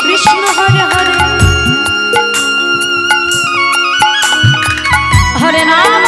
কৃষ্ণ হরে হরে। হরে নাম